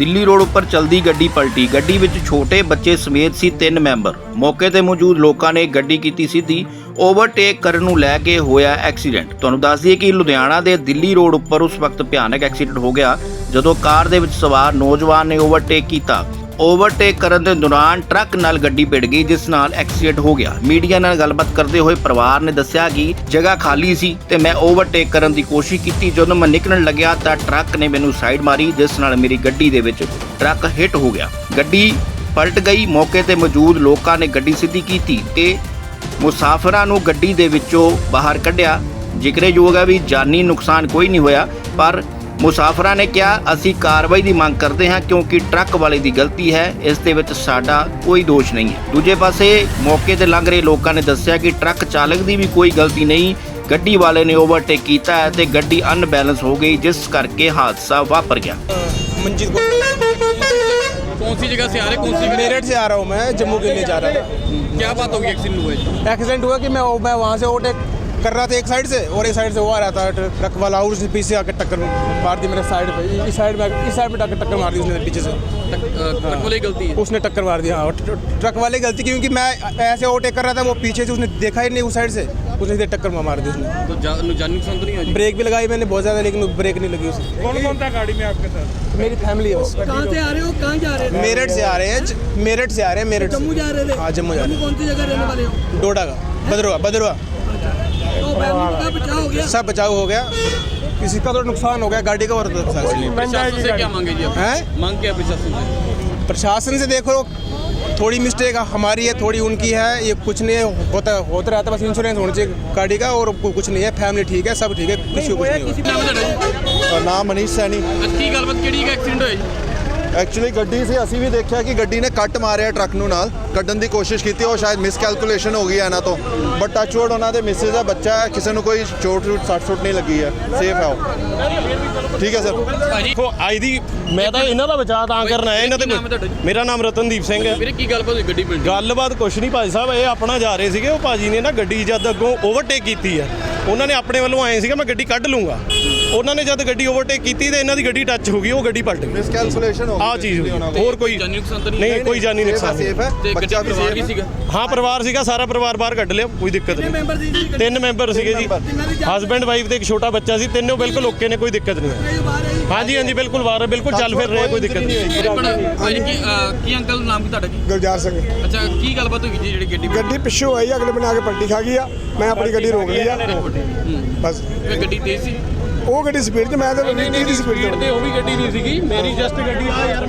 Delhi road ਉੱਪਰ ਚਲਦੀ ਗੱਡੀ ਪਲਟੀ। ਗੱਡੀ ਵਿੱਚ ਛੋਟੇ ਬੱਚੇ ਸਮੇਤ ਸੀ ਤਿੰਨ ਮੈਂਬਰ। ਮੌਕੇ ਤੇ ਮੌਜੂਦ ਲੋਕਾਂ ਨੇ ਗੱਡੀ ਕੀਤੀ ਸਿੱਧੀ, ਓਵਰਟੇਕ ਕਰਨ ਨੂੰ ਲੈ ਕੇ ਹੋਇਆ ਐਕਸੀਡੈਂਟ। ਤੁਹਾਨੂੰ ਦੱਸ ਦਈਏ ਕਿ ਲੁਧਿਆਣਾ ਦੇ ਦਿੱਲੀ ਰੋਡ ਉੱਪਰ ਉਸ ਵਕਤ ਭਿਆਨਕ ਐਕਸੀਡੈਂਟ ਹੋ ਗਿਆ, ਜਦੋਂ ਕਾਰ ਦੇ ਵਿੱਚ ਸਵਾਰ ਨੌਜਵਾਨ ਨੇ ਓਵਰਟੇਕ ਕੀਤਾ। ਓਵਰਟੇਕ ਕਰਨ ਦੇ ਦੌਰਾਨ ਟਰੱਕ ਨਾਲ ਗੱਡੀ ਭਿੜ ਗਈ, ਜਿਸ ਨਾਲ ਐਕਸੀਡੈਂਟ ਹੋ ਗਿਆ। ਮੀਡੀਆ ਨਾਲ ਗੱਲਬਾਤ ਕਰਦੇ ਹੋਏ ਪਰਿਵਾਰ ਨੇ ਦੱਸਿਆ ਕਿ ਜਗ੍ਹਾ ਖਾਲੀ ਸੀ ਤੇ ਮੈਂ ਓਵਰਟੇਕ ਕਰਨ ਦੀ ਕੋਸ਼ਿਸ਼ ਕੀਤੀ। ਜਦੋਂ ਮੈਂ ਨਿਕਲਣ ਲੱਗਿਆ ਤਾਂ ਟਰੱਕ ਨੇ ਮੈਨੂੰ ਸਾਈਡ ਮਾਰੀ, ਜਿਸ ਨਾਲ ਮੇਰੀ ਗੱਡੀ ਦੇ ਵਿੱਚ ਟਰੱਕ ਹਿੱਟ ਹੋ ਗਿਆ। ਗੱਡੀ ਪਲਟ ਗਈ। ਮੌਕੇ ਤੇ ਮੌਜੂਦ ਲੋਕਾਂ ਨੇ ਗੱਡੀ ਸਿੱਧੀ ਕੀਤੀ ਤੇ ਮੁਸਾਫਰਾਂ ਨੂੰ ਗੱਡੀ ਦੇ ਵਿੱਚੋਂ ਬਾਹਰ ਕੱਢਿਆ। ਜ਼ਿਕਰਯੋਗ ਹੈ ਵੀ ਜਾਨੀ ਨੁਕਸਾਨ ਕੋਈ ਨਹੀਂ ਹੋਇਆ, ਪਰ ਮੁਸਾਫਰਾਂ ਨੇ ਕਿਹਾ ਅਸੀਂ ਕਾਰਵਾਈ ਦੀ ਮੰਗ ਕਰਦੇ ਹਾਂ ਕਿਉਂਕਿ ਟਰੱਕ ਵਾਲੇ ਦੀ ਗਲਤੀ ਹੈ ਇਸ ਦੇ ਵਿੱਚ ਸਾਡਾ ਕੋਈ ਦੋਸ਼ ਨਹੀਂ ਹੈ ਦੂਜੇ ਪਾਸੇ ਮੌਕੇ ਤੇ ਲੰਘ ਰਹੇ ਲੋਕਾਂ ਨੇ ਦੱਸਿਆ ਕਿ ਟਰੱਕ ਚਾਲਕ ਦੀ ਵੀ ਕੋਈ ਗਲਤੀ ਨਹੀਂ ਗੱਡੀ ਵਾਲੇ ਨੇ ਓਵਰਟੇਕ ਕੀਤਾ ਹੈ ਤੇ ਗੱਡੀ ਅਨਬੈਲੈਂਸ ਹੋ ਗਈ ਜਿਸ ਕਰਕੇ ਹਾਦਸਾ ਵਾਪਰ ਗਿਆ मंजिल को कौन सी जगह से आ रहे कौन सी जगह मेरठ से आ रहा हूँ मैं जम्मू के लिए जा रहा था क्या बात होगी एक्सीडेंट हुआ है एक्सीडेंट हुआ कि मैं मैं वहाँ से ओवरटेक कर रहा था एक साइड से और एक साइड से वो आ रहा था ट्रक वाला और उसने पीछे आकर टक्कर मार दी मेरे साइड पे। इस साइड में इस साइड में आकर टक्कर मार दी उसने पीछे से। ट्रक वाले गलती है। उसने टक्कर मार दिया हाँ और ट्रक वाले गलती क्योंकि मैं ऐसे ओवरटेक कर रहा था वो पीछे से उसने देखा ही नहीं उस साइड से। उसने सीधे टक्कर मार दी उसने। तो जान नुकसान तो नहीं ब्रेक भी लगाई मैंने बहुत ज़्यादा लेकिन ब्रेक नहीं लगी उसने कौन कौन था गाड़ी में आपके साथ? मेरी फैमिली है कहाँ से आ रहे हो? कहाँ जा रहे थे मेरठ से आ रहे हैं मेरठ से आ रहे हैं मेरठ जम्मू जा रहे थे? हाँ जम्मू जा रहे हैं। कौन सी जगह रहने वाले हो? डोडा का बदरुआ बदरुआ। गया सब बचाव हो गया किसी का तो नुकसान हो गया गाड़ी का और तो नुकसान नहीं प्रशासन से क्या मांगे जी आप हैं मांग क्या है प्रशासन से प्रशासन से देखो थोड़ी मिस्टेक हमारी है थोड़ी उनकी है ये कुछ नहीं है होता होता रहता है, बस इंश्योरेंस होना चाहिए गाड़ी का और को- कुछ नहीं है फैमिली ठीक है सब ठीक है किसी को कुछ नहीं हुआ ਨਾਮ ਹੈ ਤੁਹਾਡਾ ਜੀ ਨਾਮ ਮਨੀਸ਼ ਸੈਣੀ ਅੱਜ ਕੀ ਗੱਲਬਾਤ ਕਿਹੜੀ ਹੈ ਐਕਸੀਡੈਂਟ ਹੋਇਆ ਜੀ ਐਕਚੁਅਲੀ ਗੱਡੀ ਸੀ ਅਸੀਂ ਵੀ ਦੇਖਿਆ ਕਿ ਗੱਡੀ ਨੇ ਕੱਟ ਮਾਰਿਆ ਟਰੱਕ ਨੂੰ ਨਾਲ। ਕੱਢਣ ਦੀ ਕੋਸ਼ਿਸ਼ ਕੀਤੀ ਉਹ ਸ਼ਾਇਦ ਮਿਸਕੈਲਕੂਲੇਸ਼ਨ ਹੋ ਗਈ ਹੈ ਇਹਨਾਂ ਤੋਂ। ਬਟ ਟੱਚ ਵਰਡ ਉਹਨਾਂ ਦੇ ਮਿਸਿਸ ਦਾ ਬੱਚਾ ਹੈ ਕਿਸੇ ਨੂੰ ਕੋਈ ਚੋਟ ਚੋਟ ਸੱਟ ਸੁੱਟ ਨਹੀਂ ਲੱਗੀ ਹੈ। ਸੇਫ ਹੈ ਉਹ। ਠੀਕ ਹੈ ਸਰ ਭਾਜੀ ਦੇਖੋ ਅੱਜ ਦੀ ਮੈਂ ਤਾਂ ਇਹਨਾਂ ਦਾ ਬਚਾਅ ਤਾਂ ਕਰਨ ਆਇਆ ਇਹਨਾਂ ਤੇ? ਮੇਰਾ ਨਾਮ ਰਤਨਦੀਪ ਸਿੰਘ ਹੈ। ਵੀਰੇ ਕੀ ਗੱਲਬਾਤ ਹੋਈ ਗੱਡੀ ਮਿਲ ਗੱਲਬਾਤ ਕੁਛ ਨਹੀਂ ਭਾਈ ਸਾਹਿਬ ਇਹ ਆਪਣਾ ਜਾ ਰਹੇ ਸੀਗੇ ਉਹ ਭਾਜੀ ਨੇ ਨਾ ਗੱਡੀ ਜਦ ਅੱਗੋਂ ਓਵਰਟੇਕ ਕੀਤੀ ਹੈ। ਉਹਨਾਂ ਨੇ ਆਪਣੇ ਵੱਲੋਂ ਆਏ ਸੀਗਾ ਮੈਂ ਗੱਡੀ ਕੱਢ ਲੂੰਗਾ। ਉਹਨਾਂ ਨੇ ਜਦ ਗੱਡੀ ਓਵਰਟੇਕ ਕੀਤੀ ਤੇ ਇਹਨਾਂ ਦੀ ਗੱਡੀ ਟੱਚ ਹੋ ਗਈ ਉਹ ਗੱਡੀ ਪਲਟ ਗਈ। ਮਿਸਕੈਲਕੂਲੇਸ਼ਨ ਹੋ ਆਹ ਚੀਜ਼ ਹੋਈ। ਹੋਰ ਕੋਈ ਜਾਨੀ ਨੁਕਸਾਨ ਤਾਂ ਨਹੀਂ ਨਹੀਂ ਕੋਈ ਜਾਨੀ ਹੈ ਨੁਕਸਾਨ ਨਹੀਂ। ਸੇਫ ਹੈ? ਤੇ ਗੱਡੀ ਬੱਚਾ ਵੀ ਪਰਿਵਾਰ ਸੇਫ ਵੀ ਹੈ। ਸੀਗਾ। ਹਾਂ ਪਰਿਵਾਰ ਸੀਗਾ ਸਾਰਾ ਪਰਿਵਾਰ ਬਾਹਰ ਕੱਢ ਲਿਆ ਕੋਈ ਦਿੱਕਤ ਨਹੀਂ। ਮੈਂਬਰ ਤਿੰਨ ਮੈਂਬਰ ਸੀਗੇ ਜੀ। ਹਸਬੈਂਡ ਵਾਈਫ ਤੇ ਇੱਕ ਛੋਟਾ ਬੱਚਾ ਸੀ ਤਿੰਨੋਂ ਬਿਲਕੁਲ ਓਕੇ ਨੇ ਕੋਈ ਦਿੱਕਤ ਨਹੀਂ। ਹੈ ਬਾਹਰ ਹੈ ਹਾਂਜੀ ਹਾਂਜੀ ਬਿਲਕੁਲ ਵਾਰ ਬਿਲਕੁਲ ਚੱਲ ਫਿਰ ਰਹੇ ਕੋਈ ਦਿੱਕਤ ਨਹੀਂ। ਭਾਜੀ ਕੀ ਅ, ਕੀ ਅੰਕਲ ਨਾਮ ਕੀ ਤੁਹਾਡਾ ਜੀ? ਗੁਲਜ਼ਾਰ ਸਿੰਘ। ਅੱਛਾ ਕੀ ਗੱਲਬਾਤ ਹੋਈ ਜੀ ਜਿਹੜੀ ਗੱਡੀ ਗੱਡੀ ਪਿੱਛੋਂ ਆਈ ਅਗਲੇ ਬਣਾ ਕੇ ਪਲਟੀ ਖਾ ਗਈ ਆ। ਮੈਂ ਆਪਣੀ ਗੱਡੀ ਰੋਕ ਲਈ ਆ। ਬਸ। ਇਹ ਗੱਡੀ ਤੇਜ਼ ਸੀ? ਉਹ ਗੱਡੀ ਸਪੀਡ 'ਚ ਮੈਂ ਤਾਂ ਨਹੀਂ ਨਹੀਂ ਸਪੀਡ 'ਚ ਉਹ ਵੀ ਗੱਡੀ ਨਹੀਂ ਸੀਗੀ। ਮੇਰੀ ਜਸਟ ਗੱਡੀ ਆ ਯਾਰ